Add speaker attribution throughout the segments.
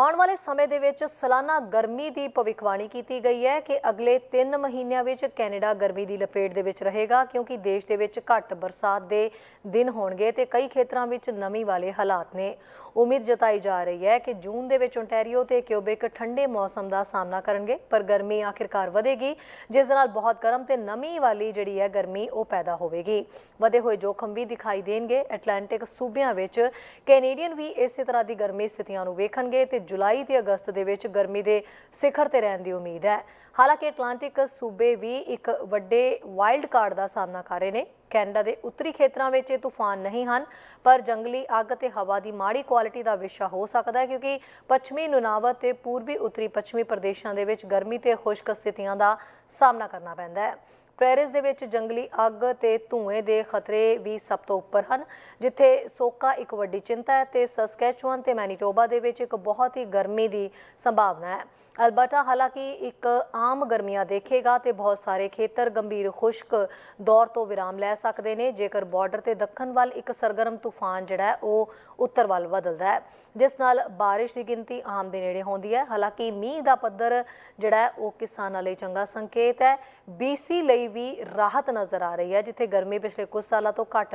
Speaker 1: ਆਉਣ ਵਾਲੇ ਸਮੇਂ ਦੇ ਵਿੱਚ ਸਾਲਾਨਾ ਗਰਮੀ ਦੀ ਭਵਿੱਖਬਾਣੀ ਕੀਤੀ ਗਈ ਹੈ ਕਿ ਅਗਲੇ 3 ਮਹੀਨਿਆਂ ਵਿੱਚ ਕੈਨੇਡਾ ਗਰਮੀ ਦੀ ਲਪੇਟ ਦੇ ਵਿੱਚ ਰਹੇਗਾ, ਕਿਉਂਕਿ ਦੇਸ਼ ਦੇ ਵਿੱਚ ਘੱਟ ਬਰਸਾਤ ਦੇ ਦਿਨ ਹੋਣਗੇ ਤੇ ਕਈ ਖੇਤਰਾਂ ਵਿੱਚ ਨਮੀ ਵਾਲੇ ਹਾਲਾਤ ਨੇ। ਉਮੀਦ ਜਤਾਈ ਜਾ ਰਹੀ ਹੈ ਕਿ ਜੂਨ ਦੇ ਵਿੱਚ ਓਨਟਾਰੀਓ ਤੇ ਕਿਊਬਿਕ ਠੰਡੇ ਮੌਸਮ ਦਾ ਸਾਹਮਣਾ ਕਰਨਗੇ, ਪਰ ਗਰਮੀ ਆਖਿਰਕਾਰ ਵਧੇਗੀ, ਜਿਸ ਦੇ ਨਾਲ ਬਹੁਤ ਗਰਮ ਤੇ ਨਮੀ ਵਾਲੀ ਜਿਹੜੀ ਹੈ ਗਰਮੀ ਉਹ ਪੈਦਾ ਹੋਵੇਗੀ। ਵਧੇ ਹੋਏ ਜੋਖਮ ਵੀ ਦਿਖਾਈ ਦੇਣਗੇ। ਐਟਲਾਂਟਿਕ ਸੂਬਿਆਂ ਵਿੱਚ ਕੈਨੇਡੀਅਨ ਵੀ ਇਸੇ ਤਰ੍ਹਾਂ ਦੀ ਗਰਮੀ ਸਥਿਤੀਆਂ ਨੂੰ ਵੇਖਣਗੇ ਤੇ ਜੁਲਾਈ ਤੇ ਅਗਸਤ ਦੇ ਵਿੱਚ ਗਰਮੀ ਦੇ ਸਿਖਰ ਤੇ ਰਹਿਣ ਦੀ ਉਮੀਦ ਹੈ। ਹਾਲਾਂਕਿ ਐਟਲਾਂਟਿਕ ਸੂਬੇ ਵੀ ਇੱਕ ਵੱਡੇ ਵਾਈਲਡ ਕਾਰਡ ਦਾ ਸਾਹਮਣਾ ਕਰ ਰਹੇ ਨੇ। ਕੈਨੇਡਾ ਦੇ ਉੱਤਰੀ ਖੇਤਰਾਂ ਵਿੱਚ ਇਹ ਤੂਫਾਨ ਨਹੀਂ ਹਨ, ਪਰ ਜੰਗਲੀ ਅੱਗ ਤੇ ਹਵਾ ਦੀ ਮਾੜੀ ਕੁਆਲਿਟੀ ਦਾ ਵਿਸ਼ਾ ਹੋ ਸਕਦਾ ਹੈ, ਕਿਉਂਕਿ ਪੱਛਮੀ ਨੁਨਾਵਤ ਤੇ ਪੂਰਬੀ ਉੱਤਰੀ ਪੱਛਮੀ ਪ੍ਰਦੇਸ਼ਾਂ ਦੇ ਵਿੱਚ ਗਰਮੀ ਤੇ ਖੁਸ਼ਕ ਸਥਿਤੀਆਂ ਦਾ ਸਾਹਮਣਾ ਕਰਨਾ ਪੈਂਦਾ ਹੈ। ਪ੍ਰੈਰਿਸ ਦੇ ਵਿੱਚ ਜੰਗਲੀ ਅੱਗ ਤੇ ਧੂਏ ਦੇ ਖਤਰੇ ਵੀ ਸਭ ਤੋਂ ਉੱਪਰ ਹਨ, ਜਿੱਥੇ ਸੋਕਾ ਇੱਕ ਵੱਡੀ ਚਿੰਤਾ ਹੈ ਤੇ ਸਸਕੈਚੁਅਨ ਤੇ ਮੈਨੀਟੋਬਾ ਦੇ ਵਿੱਚ ਇੱਕ ਬਹੁਤ ਹੀ ਗਰਮੀ ਦੀ ਸੰਭਾਵਨਾ ਹੈ। ਅਲਬਰਟਾ, ਹਾਲਾਂਕਿ ਇੱਕ ਆਮ ਗਰਮੀਆਂ ਦੇਖੇਗਾ ਤੇ ਬਹੁਤ ਸਾਰੇ ਖੇਤਰ ਗੰਭੀਰ ਖੁਸ਼ਕ ਦੌਰ ਤੋਂ ਵਿਰਾਮ ਲੈ ਸਕਦੇ ਨੇ, ਜੇਕਰ ਬਾਰਡਰ ਤੇ ਦੱਖਣ ਵੱਲ ਇੱਕ ਸਰਗਰਮ ਤੂਫਾਨ ਜਿਹੜਾ ਉਹ ਉੱਤਰ ਵੱਲ ਬਦਲਦਾ ਹੈ, ਜਿਸ ਨਾਲ ਬਾਰਿਸ਼ ਦੀ ਗਿਣਤੀ ਆਮ ਦੇ ਨੇੜੇ ਹੁੰਦੀ ਹੈ। ਹਾਲਾਂਕਿ ਮੀਂਹ ਦਾ ਪੱਧਰ ਜਿਹੜਾ ਉਹ ਕਿਸਾਨਾਂ ਲਈ ਚੰਗਾ ਸੰਕੇਤ ਹੈ। BC ਲਈ ਵੀ ਰਾਹਤ ਨਜ਼ਰ ਆ ਰਹੀ ਹੈ, ਜਿੱਥੇ ਗਰਮੀ ਪਿਛਲੇ ਕੁਝ ਸਾਲਾਂ ਤੋਂ ਘੱਟ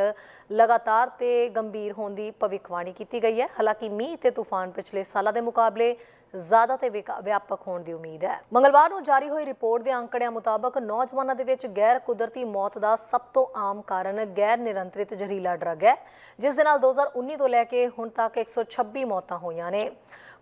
Speaker 1: ਲਗਾਤਾਰ ਤੇ ਗੰਭੀਰ ਹੋਣ ਦੀ ਭਵਿੱਖਬਾਣੀ ਕੀਤੀ ਗਈ ਹੈ। ਹਾਲਾਂਕਿ ਮੀਂਹ ਤੇ ਤੂਫਾਨ ਪਿਛਲੇ ਸਾਲਾਂ ਦੇ ਮੁਕਾਬਲੇ ਜ਼ਿਆਦਾ ਤੇ ਵਿਆਪਕ ਹੋਣ ਦੀ ਉਮੀਦ ਹੈ। ਮੰਗਲਵਾਰ ਨੂੰ ਜਾਰੀ ਹੋਈ ਰਿਪੋਰਟ ਦੇ ਅੰਕੜਿਆਂ ਮੁਤਾਬਕ ਨੌਜਵਾਨਾਂ ਦੇ ਵਿੱਚ ਗੈਰ ਕੁਦਰਤੀ ਮੌਤ ਦਾ ਸਭ ਤੋਂ ਆਮ ਕਾਰਨ ਗੈਰ ਨਿਰੰਤਰਿਤ ਜ਼ਹਿਰੀਲਾ ਡਰੱਗ ਹੈ, ਜਿਸ ਦੇ ਨਾਲ 2019 ਤੋਂ ਲੈ ਕੇ ਹੁਣ ਤੱਕ 126 ਮੌਤਾਂ ਹੋਈਆਂ ਨੇ।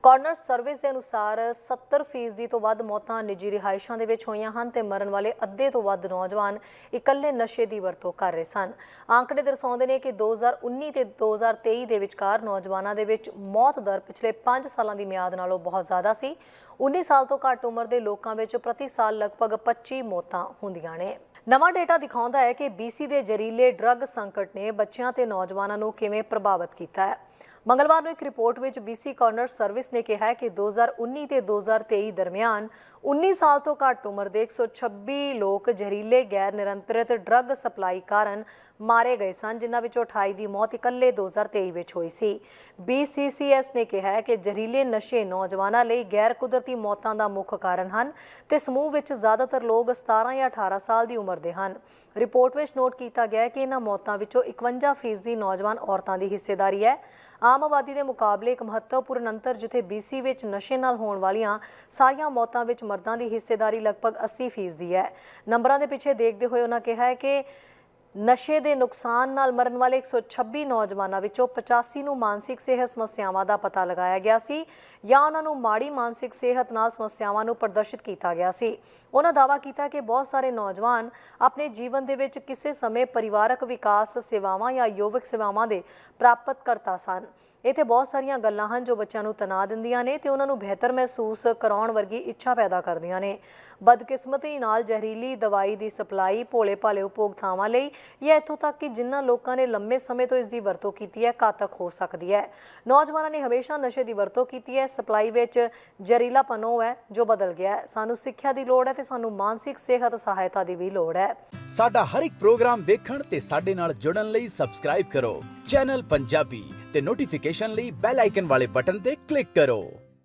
Speaker 1: ਕਾਰਨਰ ਸਰਵਿਸ ਦੇ ਅਨੁਸਾਰ 70% ਤੋਂ ਵੱਧ ਮੌਤਾਂ ਨਿੱਜੀ ਰਿਹਾਇਸ਼ਾਂ ਦੇ ਵਿੱਚ ਹੋਈਆਂ ਹਨ ਤੇ ਮਰਨ ਵਾਲੇ ਅੱਧੇ ਤੋਂ ਵੱਧ ਨੌਜਵਾਨ ਇਕੱਲੇ ਨਸ਼ੇ ਦੀ ਵਰਤੋਂ ਕਰ ਰਹੇ ਸਨ। ਆંકੜੇ ਦਰਸਾਉਂਦੇ ਨੇ ਕਿ 2019 ਤੇ 2023 ਦੇ ਵਿਚਕਾਰ ਨੌਜਵਾਨਾਂ ਦੇ ਵਿੱਚ ਮੌਤ ਦਰ ਪਿਛਲੇ 5 ਸਾਲਾਂ ਦੀ ਮਿਆਦ ਨਾਲੋਂ ਬਹੁਤ ਜ਼ਿਆਦਾ ਸੀ। 19 ਸਾਲ ਤੋਂ ਘੱਟ ਉਮਰ ਦੇ ਲੋਕਾਂ ਵਿੱਚ ਪ੍ਰਤੀ ਸਾਲ ਲਗਭਗ 25 ਮੌਤਾਂ ਹੁੰਦੀਆਂ ਨੇ। ਨਵਾਂ ਡੇਟਾ ਦਿਖਾਉਂਦਾ ਹੈ ਕਿ BC ਦੇ ਜ਼ਹਿਰੀਲੇ ਡਰੱਗ ਸੰਕਟ ਨੇ ਬੱਚਿਆਂ ਤੇ ਨੌਜਵਾਨਾਂ ਨੂੰ ਕਿਵੇਂ ਪ੍ਰਭਾਵਿਤ ਕੀਤਾ ਹੈ। ਮੰਗਲਵਾਰ ਨੂੰ ਇੱਕ ਰਿਪੋਰਟ ਵਿੱਚ BC ਕਾਰਨਰ ਸਰਵਿਸ ਨੇ ਕਿਹਾ ਹੈ ਕਿ 2019 ਤੇ 2023 ਦਰਮਿਆਨ 19 ਸਾਲ ਤੋਂ ਘੱਟ ਉਮਰ ਦੇ 126 ਲੋਕ ਜ਼ਹਿਰੀਲੇ, ਗੈਰ ਨਿਰੰਤਰਿਤ ਡਰੱਗ ਸਪਲਾਈ ਕਾਰਨ ਮਾਰੇ ਗਏ ਸਨ, ਜਿਨ੍ਹਾਂ ਵਿੱਚੋਂ 28 ਦੀ ਮੌਤ ਇਕੱਲੇ 2023 ਵਿੱਚ ਹੋਈ ਸੀ। BCCS ਨੇ ਕਿਹਾ ਹੈ ਕਿ ਜ਼ਹਿਰੀਲੇ ਨਸ਼ੇ ਨੌਜਵਾਨਾਂ ਲਈ ਗੈਰ ਕੁਦਰਤੀ ਮੌਤਾਂ ਦਾ ਮੁੱਖ ਕਾਰਨ ਹਨ ਤੇ ਸਮੂਹ ਵਿੱਚ ਜ਼ਿਆਦਾਤਰ ਲੋਕ 17 ਜਾਂ 18 ਸਾਲ ਦੀ ਉਮਰ ਦੇ ਹਨ। ਰਿਪੋਰਟ ਵਿੱਚ ਨੋਟ ਕੀਤਾ ਗਿਆ ਹੈ ਕਿ ਇਹਨਾਂ ਮੌਤਾਂ ਵਿੱਚੋਂ 51% ਨੌਜਵਾਨ ਔਰਤਾਂ ਦੀ ਹਿੱਸੇਦਾਰੀ ਹੈ। ਆਮ ਆਬਾਦੀ ਦੇ ਮੁਕਾਬਲੇ ਇੱਕ ਮਹੱਤਵਪੂਰਨ ਅੰਤਰ ਜਿੱਥੇ BC ਵਿੱਚ ਨਸ਼ੇ ਨਾਲ ਹੋਣ ਵਾਲੀਆਂ ਸਾਰੀਆਂ ਮੌਤਾਂ ਵਿੱਚ ਮਰਦਾਂ ਦੀ ਹਿੱਸੇਦਾਰੀ ਲਗਭਗ 80% ਹੈ। ਨੰਬਰਾਂ ਦੇ ਪਿੱਛੇ ਦੇਖਦੇ ਹੋਏ ਉਹਨਾਂ ਕਿਹਾ ਹੈ ਕਿ ਨਸ਼ੇ ਦੇ ਨੁਕਸਾਨ ਨਾਲ ਮਰਨ ਵਾਲੇ 126 ਨੌਜਵਾਨਾਂ ਵਿੱਚੋਂ 85 ਨੂੰ ਮਾਨਸਿਕ ਸਿਹਤ ਸਮੱਸਿਆਵਾਂ ਦਾ ਪਤਾ ਲਗਾਇਆ ਗਿਆ ਸੀ ਜਾਂ ਉਹਨਾਂ ਨੂੰ ਮਾੜੀ ਮਾਨਸਿਕ ਸਿਹਤ ਨਾਲ ਸਮੱਸਿਆਵਾਂ ਨੂੰ ਪ੍ਰਦਰਸ਼ਿਤ ਕੀਤਾ ਗਿਆ ਸੀ। ਉਹਨਾਂ ਦਾਅਵਾ ਕੀਤਾ ਕਿ ਬਹੁਤ ਸਾਰੇ ਨੌਜਵਾਨ ਆਪਣੇ ਜੀਵਨ ਦੇ ਵਿੱਚ ਕਿਸੇ ਸਮੇਂ ਪਰਿਵਾਰਕ ਵਿਕਾਸ ਸੇਵਾਵਾਂ ਜਾਂ ਯੋਗਿਕ ਸੇਵਾਵਾਂ ਦੇ ਪ੍ਰਾਪਤ ਕਰਤਾ ਸਨ। ਇੱਥੇ ਬਹੁਤ ਸਾਰੀਆਂ ਗੱਲਾਂ ਹਨ ਜੋ ਬੱਚਿਆਂ ਨੂੰ ਤਣਾਅ ਦਿੰਦੀਆਂ ਨੇ ਤੇ ਉਹਨਾਂ ਨੂੰ ਬਿਹਤਰ ਮਹਿਸੂਸ ਕਰਾਉਣ ਵਰਗੀ ਇੱਛਾ ਪੈਦਾ ਕਰਦੀਆਂ ਨੇ। ਬਦਕਿਸਮਤੀ ਨਾਲ ਜ਼ਹਿਰੀਲੀ ਦਵਾਈ ਦੀ ਸਪਲਾਈ ਭੋਲੇ ਭਾਲੇ ਉਪਭੋਗਤਾਵਾਂ ਲਈ ਜਾਂ ਇੱਥੋਂ ਤੱਕ ਕਿ ਜਿਨ੍ਹਾਂ ਲੋਕਾਂ ਨੇ ਲੰਮੇ ਸਮੇਂ ਤੋਂ ਇਸ ਦੀ ਵਰਤੋਂ ਕੀਤੀ ਹੈ, ਘਾਤਕ ਹੋ ਸਕਦੀ ਹੈ। ਨੌਜਵਾਨਾਂ ਨੇ ਹਮੇਸ਼ਾ ਨਸ਼ੇ ਦੀ ਵਰਤੋਂ ਕੀਤੀ ਹੈ। ਸਪਲਾਈ ਵਿੱਚ ਜ਼ਹਿਰੀਲਾਪਨ ਉਹ ਹੈ, ਜੋ ਬਦਲ ਗਿਆ ਹੈ। ਸਾਨੂੰ ਸਿੱਖਿਆ ਦੀ ਲੋੜ ਹੈ ਤੇ ਸਾਨੂੰ ਮਾਨਸਿਕ ਸਿਹਤ ਸਹਾਇਤਾ ਦੀ ਵੀ ਲੋੜ ਹੈ।
Speaker 2: ਸਾਡਾ ਹਰ ਇੱਕ ਪ੍ਰੋਗਰਾਮ ਦੇਖਣ ਤੇ ਸਾਡੇ ਨਾਲ ਜੁੜਨ ਲਈ ਸਬਸਕ੍ਰਾਈਬ ਕਰੋ। ਚੈਨਲ ਪੰਜਾਬੀ ਤੇ ਨੋਟੀਫਿਕੇਸ਼ਨ ਲਈ ਬੈਲ ਆਈਕਨ ਵਾਲੇ ਬਟਨ ਤੇ ਕਲਿੱਕ ਕਰੋ।